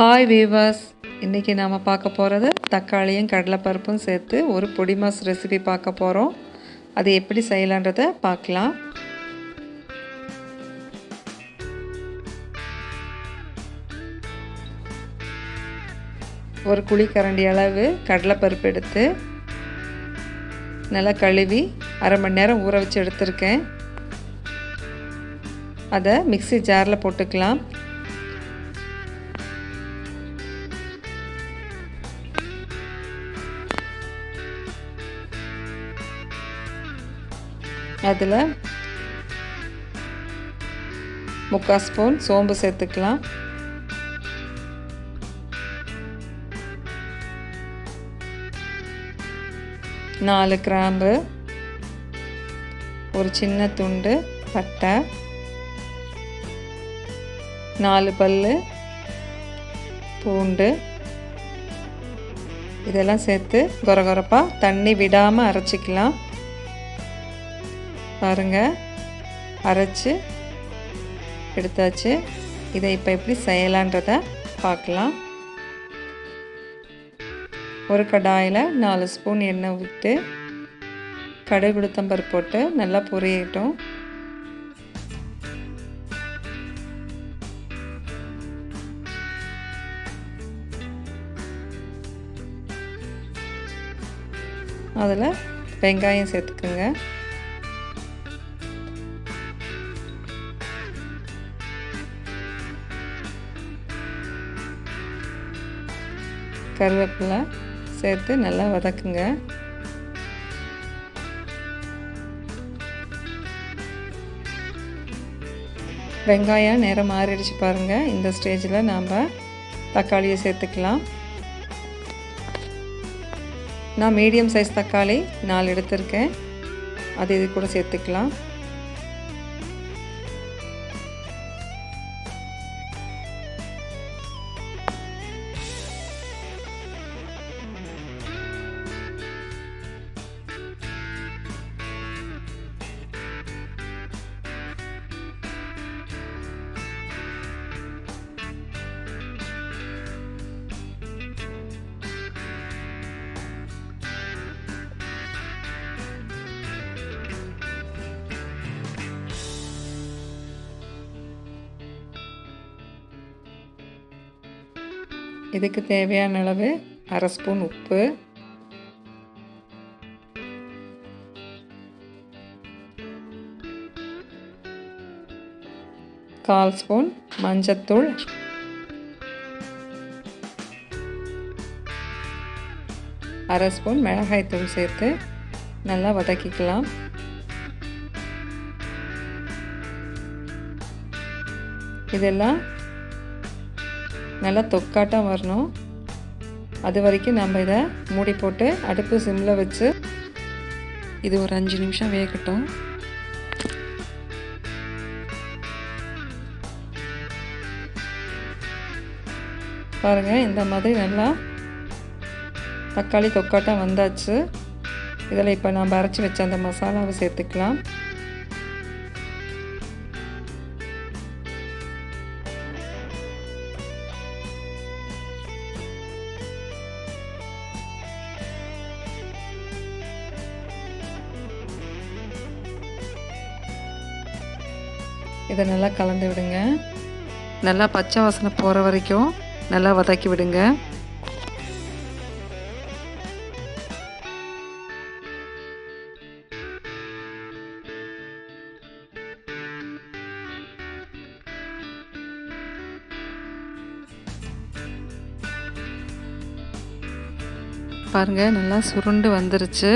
Hi viewers இன்றைக்கி நாம் பார்க்க போகிறது தக்காளியும் கடலைப்பருப்பும் சேர்த்து ஒரு பொடி மாஸ் ரெசிபி பார்க்க போகிறோம் அது எப்படி செய்யலான்றதை பார்க்கலாம். ஒரு குழிக்கரண்டி அளவு கடலைப்பருப்பு எடுத்து நல்லா கழுவி அரை மணி நேரம் ஊற வச்சு எடுத்திருக்கேன். அதை மிக்சி ஜாரில் போட்டுக்கலாம். அதில் முக்கால் ஸ்பூன் சோம்பு சேர்த்துக்கலாம். நாலு கிராம்பு ஒரு சின்ன துண்டு பட்டை நாலு பல் பூண்டு. இதெல்லாம் சேர்த்து கொரகொரப்பாக தண்ணி விடாமல் அரைச்சிக்கலாம். பாருங்கள் அரைச்சி எடுத்தாச்சு. இதை இப்போ எப்படி செய்யலான்றத பார்க்கலாம். ஒரு கடாயில் நாலு ஸ்பூன் எண்ணெய் விட்டு கடுகு உளுத்தம்பருப்பு போட்டு நல்லா பொரியட்டும். அதில் வெங்காயம் சேர்த்துக்குங்க. கருவேப்பிலை சேர்த்து நல்லா வதக்குங்க. வெங்காயம் நேரம் மாறிடுச்சு பாருங்கள் இந்த ஸ்டேஜில் நாம் தக்காளியை சேர்த்துக்கலாம். நான் மீடியம் சைஸ் தக்காளி நாலு எடுத்திருக்கேன். அது இது கூட சேர்த்துக்கலாம். இதுக்கு தேவையான அளவு அரை ஸ்பூன் உப்பு. கால் ஸ்பூன் மஞ்சத்தூள். அரை ஸ்பூன் மிளகாய்த்தூள் சேர்த்து நல்லா வதக்கிக்கலாம். இதெல்லாம் நல்லா தொக்காட்டம் வரணும். அது வரைக்கும் நம்ம இதை மூடி போட்டு அடுப்பு சிம்மில் வச்சு இது ஒரு அஞ்சு நிமிஷம் வேகட்டும். பாருங்கள் இந்த மாதிரி நல்லா தக்காளி தொக்காட்டம் வந்தாச்சு. இதில் இப்போ நம்ம அரைச்சி வச்ச அந்த மசாலாவை சேர்த்துக்கலாம். இதை நல்லா கலந்து விடுங்க. நல்லா பச்சை வாசனை போகிற வரைக்கும் நல்லா வதக்கி விடுங்க. பாருங்கள் நல்லா சுருண்டு வந்துருச்சு.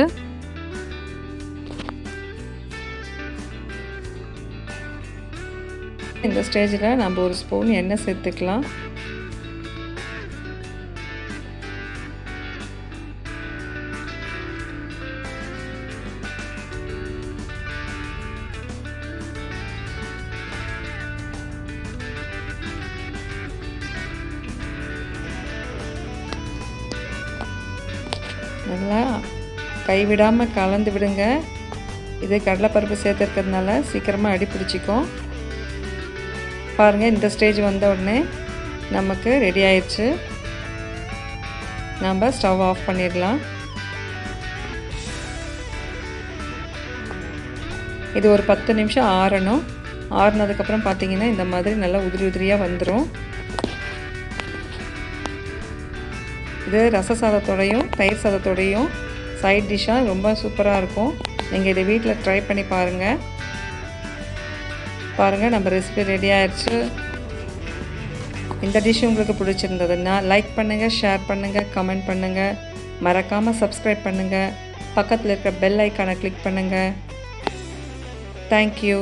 இந்த ஸ்டேஜில் நம்ம ஒரு ஸ்பூன் எண்ணெய் சேர்த்துக்கலாம். நல்லா கைவிடாமல் கலந்து விடுங்க. இது கடலைப்பருப்பு சேர்த்துருக்கிறதுனால சீக்கிரமாக அடி பிடிச்சிக்கும். பாருங்கள் இந்த ஸ்டேஜ் வந்த உடனே நமக்கு ரெடி ஆயிடுச்சு. நம்ம ஸ்டவ் ஆஃப் பண்ணிடலாம். இது ஒரு பத்து நிமிஷம் ஆறணும். ஆறுனதுக்கப்புறம் பார்த்தீங்கன்னா இந்த மாதிரி நல்லா உதிரி உதிரியாக வந்துடும் இது ரச சாதத்தோடையும் தயிர் சாதத்தோடையும் சைட் டிஷ்ஷாக ரொம்ப சூப்பராக இருக்கும். நீங்கள் இதை வீட்டில் ட்ரை பண்ணி பாருங்கள் பாருங்கள் நம்ம ரெசிபி ரெடி ஆயிடுச்சு இந்த டிஷ் உங்களுக்கு பிடிச்சிருந்ததுன்னா லைக் பண்ணுங்கள் ஷேர் பண்ணுங்கள் கமெண்ட் பண்ணுங்கள் மறக்காமல் சப்ஸ்கிரைப் பண்ணுங்கள் பக்கத்தில் இருக்கிற பெல் ஐக்கானை கிளிக் பண்ணுங்கள் தேங்க்யூ